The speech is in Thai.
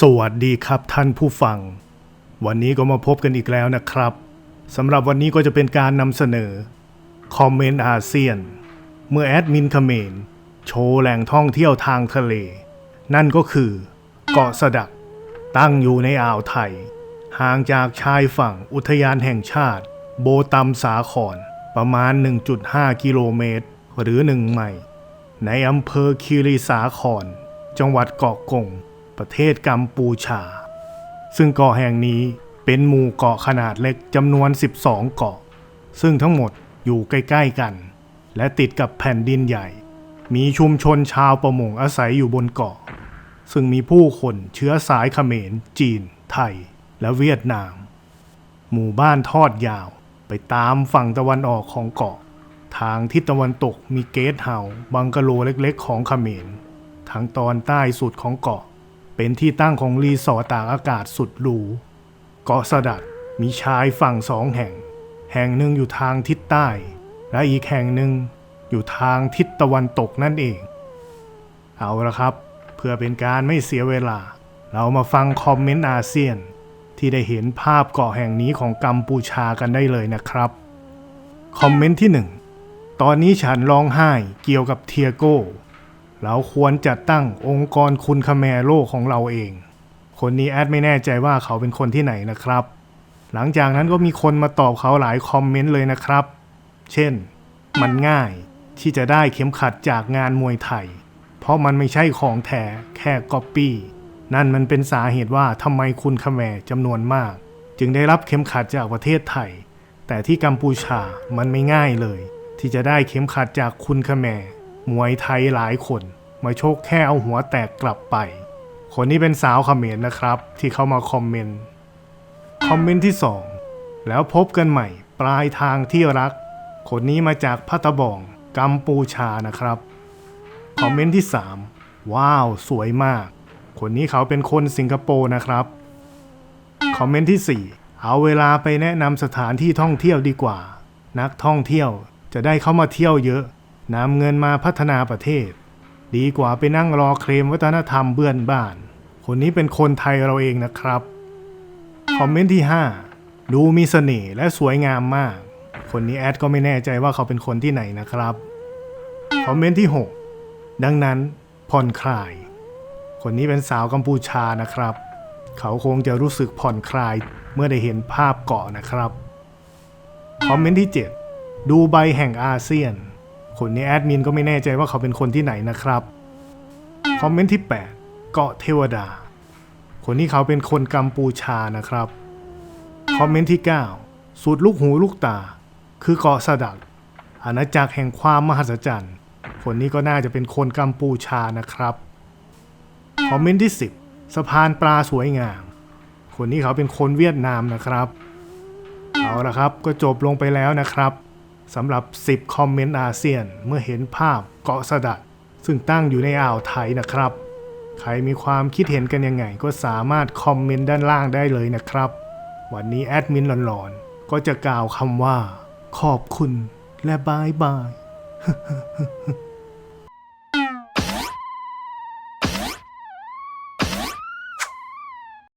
สวัสดีครับท่านผู้ฟัง วันนี้ก็มาพบกันอีกแล้วนะครับสำหรับวันนี้ก็จะเป็นการนำเสนอคอมเมนต์อาเซียน เมื่อแอดมินเขมรโชว์แหล่งท่องเที่ยวทางทะเล นั่นก็คือ เกาะสะดัก ตั้งอยู่ในอ่าวไทย ห่างจากชายฝั่งอุทยานแห่งชาติ โบตัมสาครประมาณ 1.5 กิโลเมตร หรือ 1 ไมล์ในอำเภอคีรีสาครจังหวัดเกาะกง ประเทศกัมพูชา ซึ่งเกาะแห่งนี้เป็นหมู่เกาะขนาดเล็กจำนวน 12 เกาะ ซึ่งทั้งหมดอยู่ใกล้ๆกัน และติดกับแผ่นดินใหญ่ มีชุมชนชาวประมงอาศัยอยู่บนเกาะ ซึ่งมีผู้คนเชื้อสายเขมร จีน ไทย และเวียดนาม หมู่บ้านทอดยาวไปตามฝั่งตะวันออกของเกาะ ทางทิศตะวันตกมีเกสเฮาส์บังกะโลเล็กๆ ของเขมร ทางตอนใต้สุดของเกาะ เป็นที่ตั้งของรีสอร์ทตากอากาศสุดหรูเกาะสะดัดมีชายฝั่งสองแห่ง แห่งหนึ่งอยู่ทางทิศใต้ และอีกแห่งหนึ่งอยู่ทางทิศตะวันตกนั่นเอง เอาละครับ เพื่อเป็นการไม่เสียเวลา เรามาฟังคอมเมนต์อาเซียน ที่ได้เห็นภาพเกาะแห่งนี้ของกัมพูชากันได้เลยนะครับ คอมเมนต์ที่ 1 ตอนนี้ฉันร้องไห้เกี่ยวกับเทียโก้ เราควรจัดตั้งองค์กรคุณคแมโลกของเราเอง คนนี้แอดไม่แน่ใจว่าเขาเป็นคนที่ไหนนะครับ หลังจากนั้นก็มีคนมาตอบเขาหลายคอมเมนต์เลยนะครับ เช่น มันง่ายที่จะได้เข็มขัดจากงานมวยไทย เพราะมันไม่ใช่ของแท้แค่ก๊อปปี้ นั่นมันเป็นสาเหตุว่าทำไมคุณคแมจำนวนมาก จึงได้รับเข็มขัดจากประเทศไทย แต่ที่กัมพูชามันไม่ง่ายเลย ที่จะได้เข็มขัดจากคุณคแม มวยไทยหลายคน มาโชคแค่เอาหัวแตกกลับไป คนนี้เป็นสาวเขมรนะครับ ที่เข้ามาคอมเมนต์ คอมเมนต์ที่ 2 แล้วพบกันใหม่ ปลายทางที่รัก คนนี้มาจากพัตบอง กัมพูชานะครับ คอมเมนต์ที่ 3 ว้าว สวยมาก คนนี้เขาเป็นคนสิงคโปร์นะครับ คอมเมนต์ที่ 4 เอาเวลาไปแนะนำสถานที่ท่องเที่ยวดีกว่า นักท่องเที่ยวจะได้เข้ามาเที่ยวเยอะ นำเงินมาพัฒนาประเทศ ดีกว่าไปนั่งรอเคลมวัฒนธรรมเบื้อนบ้าน คนนี้เป็นคนไทยเราเองนะครับ คอมเมนต์ที่ 5 ดูมีเสน่ห์และสวยงามมาก คนนี้แอดก็ไม่แน่ใจว่าเขาเป็นคนที่ไหนนะครับ คอมเมนต์ที่ 6 ดังนั้นผ่อนคลาย คนนี้เป็นสาวกัมพูชานะครับ เขาคงจะรู้สึกผ่อนคลายเมื่อได้เห็นภาพเกาะนะครับ คอมเมนต์ที่ 7 ดูใบแห่งอาเซียน คนนี้แอดมินก็ไม่แน่ใจว่าเขาเป็นคนที่ไหนนะครับ คอมเมนต์ที่ 8 เกาะเทวดา คนนี้เขาเป็นคนกัมพูชานะครับ คอมเมนต์ที่ 9 สุดลูกหูลูกตา คือเกาะสะดักอาณาจักรแห่งความมหัศจรรย์ คนนี้ก็น่าจะเป็นคนกัมพูชานะครับ คอมเมนต์ที่ 10 สะพานปลาสวยงาม คนนี้เขาเป็นคนเวียดนามนะครับ เอาละครับก็จบลงไปแล้วนะครับ สำหรับ 10 คอมเมนต์อาเซียน เมื่อเห็นภาพเกาะสะดัด ซึ่งตั้งอยู่ในอ่าวไทยนะครับ ใครมีความคิดเห็นกันยังไง ก็สามารถคอมเมนต์ด้านล่างได้เลยนะครับ วันนี้แอดมินหลอนๆ ก็จะกล่าวคำว่า ขอบคุณและบายบาย